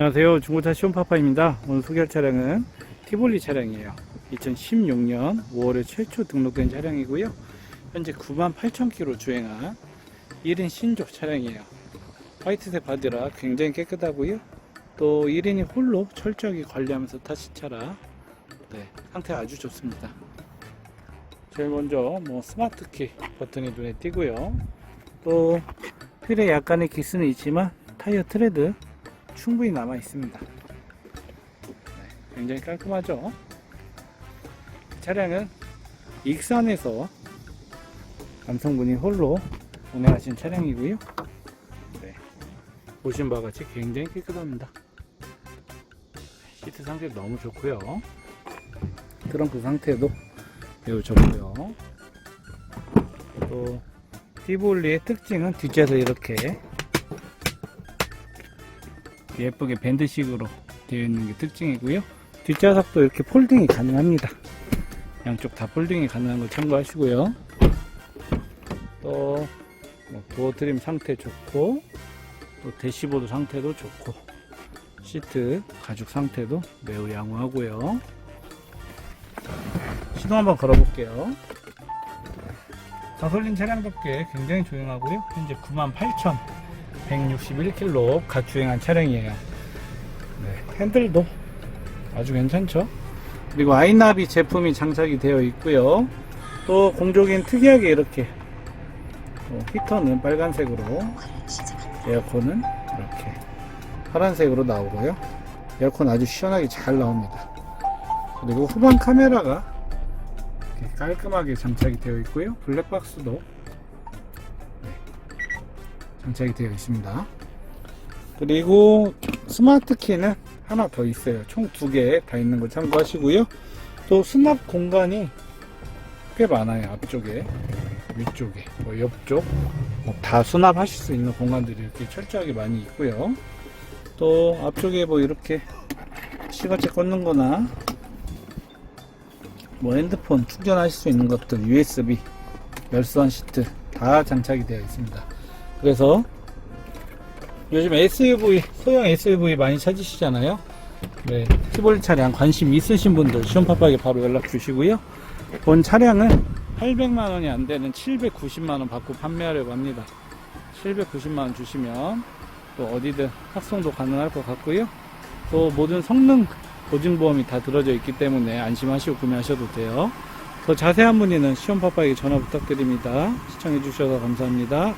안녕하세요. 중고차 시온파파입니다. 오늘 소개할 차량은 티볼리 차량이에요. 2016년 5월에 최초 등록된 차량이고요. 현재 98,000km 주행한 1인 신조 차량이에요. 화이트색 바디라 굉장히 깨끗하고요. 또 1인이 홀로 철저하게 관리하면서 타신 차라 네, 상태 아주 좋습니다. 제일 먼저 뭐 스마트키 버튼이 눈에 띄고요. 또 휠에 약간의 기스는 있지만 타이어 트레드 충분히 남아 있습니다. 네, 굉장히 깔끔하죠. 차량은 익산에서 남성분이 홀로 운행하신 차량이고요. 네, 보신 바와 같이 굉장히 깨끗합니다. 시트 상태 너무 좋고요. 트렁크 상태도 매우 좋고요. 또 티볼리의 특징은 뒷좌석 이렇게 예쁘게 밴드식으로 되어 있는 게 특징이고요. 뒷좌석도 이렇게 폴딩이 가능합니다. 양쪽 다 폴딩이 가능한 걸 참고하시고요. 또 뭐, 도어 트림 상태 좋고 또 대시보드 상태도 좋고 시트 가죽 상태도 매우 양호하고요. 시동 한번 걸어볼게요. 가솔린 차량답게 굉장히 조용하고요. 현재 98,161km 갓 주행한 차량이에요. 네, 핸들도 아주 괜찮죠? 그리고 아이나비 제품이 장착이 되어 있고요. 또 공조기는 특이하게 이렇게 또 히터는 빨간색으로 에어컨은 이렇게 파란색으로 나오고요. 에어컨 아주 시원하게 잘 나옵니다. 그리고 후방 카메라가 깔끔하게 장착이 되어 있고요. 블랙박스도 네, 장착이 되어 있습니다. 그리고 스마트 키는 하나 더 있어요. 총 두 개 다 있는 거 참고하시고요. 또 수납 공간이 꽤 많아요. 앞쪽에, 위쪽에, 뭐 옆쪽 뭐 다 수납하실 수 있는 공간들이 이렇게 철저하게 많이 있고요. 또 앞쪽에 뭐 이렇게 시거체 꽂는 거나 뭐 핸드폰 충전하실 수 있는 것들 USB 열선 시트 다 장착이 되어 있습니다. 그래서 요즘 SUV 소형 SUV 많이 찾으시잖아요. 네, 티볼리 차량 관심 있으신 분들 시험파파에게 바로 연락 주시고요. 본 차량은 800만 원이 안 되는 790만 원 받고 판매하려고 합니다. 790만 원 주시면 또 어디든 합송도 가능할 것 같고요. 또 모든 성능 보증보험이 다 들어져 있기 때문에 안심하시고 구매하셔도 돼요. 더 자세한 문의는 시험파파에게 전화 부탁드립니다. 시청해주셔서 감사합니다.